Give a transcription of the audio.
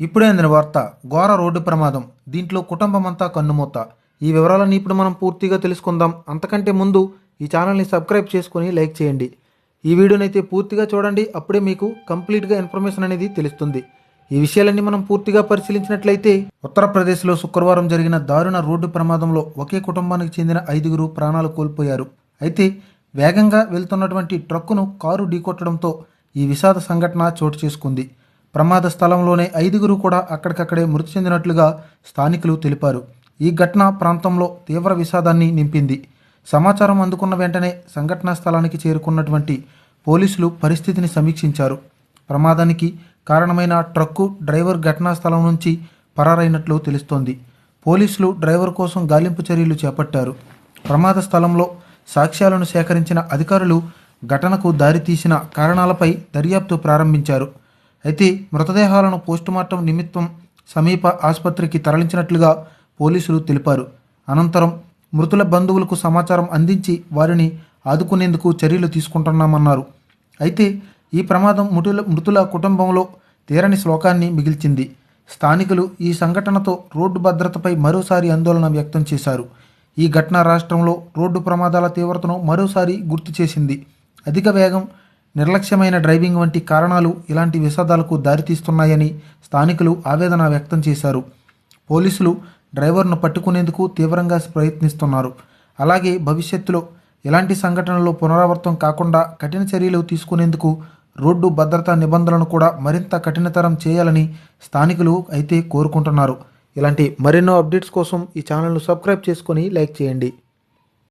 ఇప్పుడే అందిన వార్త ఘోర రోడ్డు ప్రమాదం దీంట్లో కుటుంబం అంతా కన్నుమూత. ఈ వివరాలను ఇప్పుడు మనం పూర్తిగా తెలుసుకుందాం. అంతకంటే ముందు ఈ ఛానల్ని సబ్స్క్రైబ్ చేసుకొని లైక్ చేయండి. ఈ వీడియోని అయితే పూర్తిగా చూడండి. అప్పుడే మీకు కంప్లీట్గా ఇన్ఫర్మేషన్ అనేది తెలుస్తుంది. ఈ విషయాలన్నీ మనం పూర్తిగా పరిశీలించినట్లయితే ఉత్తరప్రదేశ్లో శుక్రవారం జరిగిన దారుణ రోడ్డు ప్రమాదంలో ఒకే కుటుంబానికి చెందిన ఐదుగురు ప్రాణాలు కోల్పోయారు. అయితే వేగంగా వెళ్తున్నటువంటి ట్రక్కును కారు ఢీకొట్టడంతో ఈ విషాద సంఘటన చోటు చేసుకుంది. ప్రమాద స్థలంలోనే ఐదుగురు కూడా అక్కడికక్కడే మృతి చెందినట్లుగా స్థానికులు తెలిపారు. ఈ ఘటన ప్రాంతంలో తీవ్ర విషాదాన్ని నింపింది. సమాచారం అందుకున్న వెంటనే సంఘటనా స్థలానికి చేరుకున్నటువంటి పోలీసులు పరిస్థితిని సమీక్షించారు. ప్రమాదానికి కారణమైన ట్రక్కు డ్రైవర్ ఘటనా స్థలం నుంచి పరారైనట్లు తెలుస్తోంది. పోలీసులు డ్రైవర్ కోసం గాలింపు చర్యలు చేపట్టారు. ప్రమాద స్థలంలో సాక్ష్యాలను సేకరించిన అధికారులు ఘటనకు దారితీసిన కారణాలపై దర్యాప్తు ప్రారంభించారు. అయితే మృతదేహాలను పోస్టుమార్టం నిమిత్తం సమీప ఆసుపత్రికి తరలించినట్లుగా పోలీసులు తెలిపారు. అనంతరం మృతుల బంధువులకు సమాచారం అందించి వారిని ఆదుకునేందుకు చర్యలు తీసుకుంటున్నామన్నారు. అయితే ఈ ప్రమాదం మృతుల మృతుల కుటుంబంలో తీరని శ్లోకాన్ని మిగిల్చింది. స్థానికులు ఈ సంఘటనతో రోడ్డు భద్రతపై మరోసారి ఆందోళన వ్యక్తం చేశారు. ఈ ఘటన రాష్ట్రంలో రోడ్డు ప్రమాదాల తీవ్రతను మరోసారి గుర్తు చేసింది. అధిక వేగం నిర్లక్ష్యమైన డ్రైవింగ్ వంటి కారణాలు ఇలాంటి విషాదాలకు దారితీస్తున్నాయని స్థానికులు ఆవేదన వ్యక్తం చేశారు. పోలీసులు డ్రైవర్ను పట్టుకునేందుకు తీవ్రంగా ప్రయత్నిస్తున్నారు. అలాగే భవిష్యత్తులో ఇలాంటి సంఘటనలు పునరావృతం కాకుండా కఠిన చర్యలు తీసుకునేందుకు రోడ్డు భద్రతా నిబంధనలను కూడా మరింత కఠినతరం చేయాలని స్థానికులు అయితే కోరుకుంటున్నారు. ఇలాంటి మరెన్నో అప్డేట్స్ కోసం ఈ ఛానల్ను సబ్స్క్రైబ్ చేసుకొని లైక్ చేయండి.